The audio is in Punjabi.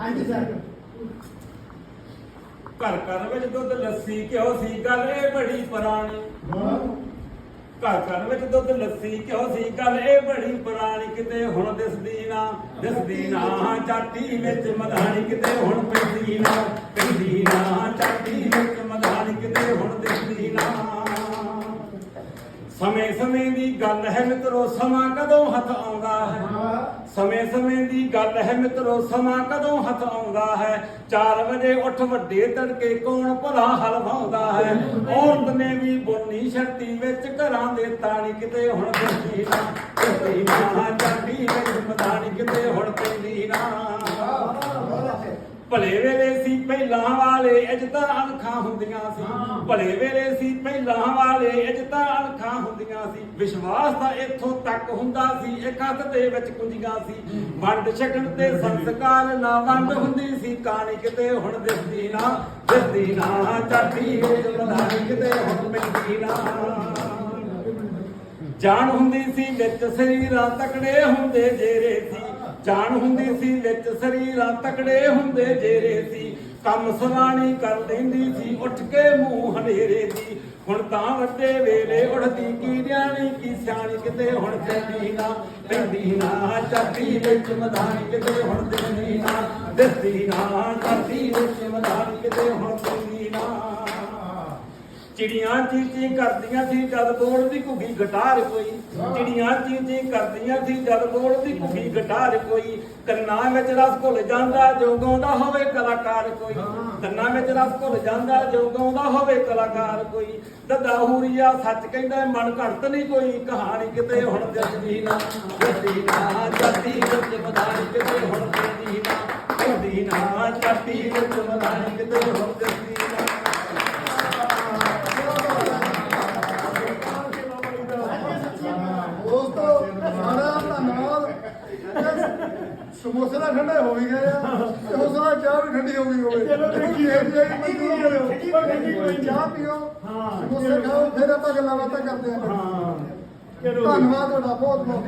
ਹਾਂਜੀ ਸਰ। ਘਰ ਘਰ ਵਿੱਚ ਦੁੱਧ ਲੱਸੀ ਘਿਓ ਸੀ ਗੱਲ ਇਹ ਬੜੀ ਪੁਰਾਣੀ। ਘਰ ਘਰ ਵਿੱਚ ਦੁੱਧ ਲੱਸੀ ਘਿਓ ਸੀ ਗੱਲ ਇਹ ਬੜੀ ਪੁਰਾਣੀ। ਕਿਤੇ ਹੁਣ ਦਿਸਦੀ ਨਾ ਦਿਸਦੀ ਨਾ ਚਾਟੀ ਵਿੱਚ ਮਧਾਣੀ। ਕਿਤੇ ਹੁਣ ਪੈਂਦੀ ਨਾ ਪੈਂਦੀ ਨਾ ਚਾਟੀ ਵਿੱਚ ਮਧਾਣੀ। ਕਿਤੇ ਹੁਣ ਦਿਸਦੀ ਨਾ। ਸਮੇਂ ਸਮੇਂ ਦੀ ਗੱਲ ਹੈ ਮਿੱਤਰੋ ਸਮਾਂ ਕਦੋਂ ਹੱਥ ਆਉਂਦਾ ਹੈ। ਸਮੇਂ ਸਮੇਂ ਦੀ ਗੱਲ ਹੈ ਮਿੱਤਰੋ, ਸਮਾਂ ਕਦੋਂ ਹੱਥ ਆਉਂਦਾ ਹੈ? 4 ਵਜੇ ਉੱਠ ਵੱਡੇ ਤੜਕੇ ਕੌਣ ਭਲਾ ਹਲਵਾਉਂਦਾ ਹੈ? ਔਰਤ ਨੇ ਵੀ ਬੋਨੀ ਛੱਤੀ ਵਿੱਚ, ਘਰਾਂ ਦੇ ਤਾਣੀ ਕਿਤੇ ਹੁਣ ਦਿਸਦੀ ਨਾ। ਦਿਸਦੀ ਨਾ ਚਾਂਦੀ ਵਿੱਚ ਮਦਾਨੀ ਕਿਤੇ ਹੁਣ ਪੈਂਦੀ ਨਾ। ਭਲੇ ਵੇਲੇ ਸੀ ਪਹਿਲਾਂ ਵਾਲੇ ਇੱਜ਼ਤਾਂ ਅਣਖਾਂ ਹੁੰਦੀਆਂ ਸੀ। ਭਲੇ ਵੇਲੇ ਸੀ ਪਹਿਲਾਂ ਵਾਲੇ ਇੱਜ਼ਤਾਂ ਅਣਖਾਂ ਹੁੰਦੀਆਂ ਸੀ। ਵਿਸ਼ਵਾਸ ਤਾਂ ਇੱਥੋਂ ਤੱਕ ਹੁੰਦਾ ਸੀ ਇੱਕ ਹੱਥ ਦੇ ਵਿੱਚ ਕੁੰਜੀਆਂ ਸੀ। ਵੰਡ ਛਕਣ ਤੇ ਸੰਸਕਾਰ ਨਾ ਵੰਡ ਹੁੰਦੀ ਸੀ ਕਹਾਣੀ ਕਿਤੇ ਹੁਣ ਦਿਸਦੀ ਨਾ ਦਿਸਦੀ ਨਾ। ਚਾਟੀ ਮਦਾਨੀ ਕਿਤੇ ਹੁਣ ਪੈਂਦੀ ਨਾ। ਜਾਨ ਹੁੰਦੀ ਸੀ ਵਿੱਚ ਸਰੀਰਾਂ ਤਕੜੇ ਹੁੰਦੇ ਜੇਰੇ ਸੀ। ਜਾਨ ਹੁੰਦੀ ਸੀ ਵਿੱਚ ਸਰੀਰਾਂ ਤਕੜੇ ਹੁੰਦੇ ਜੇਰੇ ਸੀ। ਕੰਮ ਸਵਾਣੀ ਕਰ ਲੈਂਦੀ ਸੀ, ਉੱਠ ਕੇ ਮੂੰਹ ਹਨੇਰੇ ਦੀ। ਹੁਣ ਤਾਂ ਵੱਡੇ ਵੇਲੇ ਉੜਦੀ ਕੀ ਨਿਆਣੀ, ਕੀ ਸਿਆਣੀ, ਕਿਤੇ ਹੁਣ ਪੈਂਦੀ ਨਾ ਪੈਂਦੀ ਨਾ। ਚਾਟੀ ਵਿੱਚ ਮਧਾਣੀ, ਕਿਤੇ ਹੁਣ ਦਿੰਦੀ ਨਾ ਦਿਸਦੀ ਨਾ ਚਾਟੀ ਵਿੱਚ ਮਧਾਣੀ, ਕਿਤੇ ਹੁਣ ਚਿੜੀਆਂ ਚੀ ਚੀ ਕਰਦੀਆਂ ਸੀ ਜਦ ਬੋਲਦੀ ਘੁੱਗੀ ਗਟਾਰ ਕੋਈ। ਚਿੜੀਆਂ ਚੀ ਚੀ ਕਰਦੀਆਂ ਸੀ ਜਦ ਬੋਲਦੀ ਘੁੱਗੀ ਗਟਾਰ ਕੋਈ। ਕੰਨਾਂ ਵਿੱਚ ਰਸ ਘੁਲ ਜਾਂਦਾ ਜੋ ਗਾਉਂਦਾ ਹੋਵੇ ਕਲਾਕਾਰ ਕੋਈ। ਕੰਨਾਂ ਵਿੱਚ ਰਸ ਘੁਲ ਜਾਂਦਾ ਜੋ ਗਾਉਂਦਾ ਹੋਵੇ ਕਲਾਕਾਰ ਕੋਈ। ਦੱਦਾ ਹੂਰੀਆ ਸੱਚ ਕਹਿੰਦਾ ਮਨ ਘੜਤ ਨਹੀਂ ਕੋਈ। ਕਹਾਣੀ ਕਿਤੇ ਹੁਣ ਦਿਸਦੀ ਨਾ ਦਿਸਦੀ ਨਾ ਜਾਤੀ ਵਿੱਚ ਮਦਾਨੀ ਕਿਤੇ ਹੁਣ ਦਿਸਦੀ ਨਾ। ਦਿਸਦੀ ਨਾ ਜਾਤੀ ਵਿੱਚ ਮਦਾਨੀ ਸਮੋਸੇ ਦਾ ਠੰਡੇ ਹੋ ਵੀ ਗਏ ਆ। ਤੇ ਉਸ ਨਾਲ ਚਾਹ ਵੀ ਠੰਡੀ ਹੋ ਗਈ ਹੋਵੇ। ਚਲੋ ਦੇਖੀ ਹੈ। ਜੀ ਕਰਿਓ। ਚਾਹ ਪੀਓ। ਸਮੋਸੇ ਖਾਓ ਫਿਰ ਆਪਾਂ ਗੱਲਾਂ ਬਾਤਾਂ ਕਰਦੇ ਹਾਂ। ਹਾਂ ਧੰਨਵਾਦ ਤੁਹਾਡਾ ਬਹੁਤ ਬਹੁਤ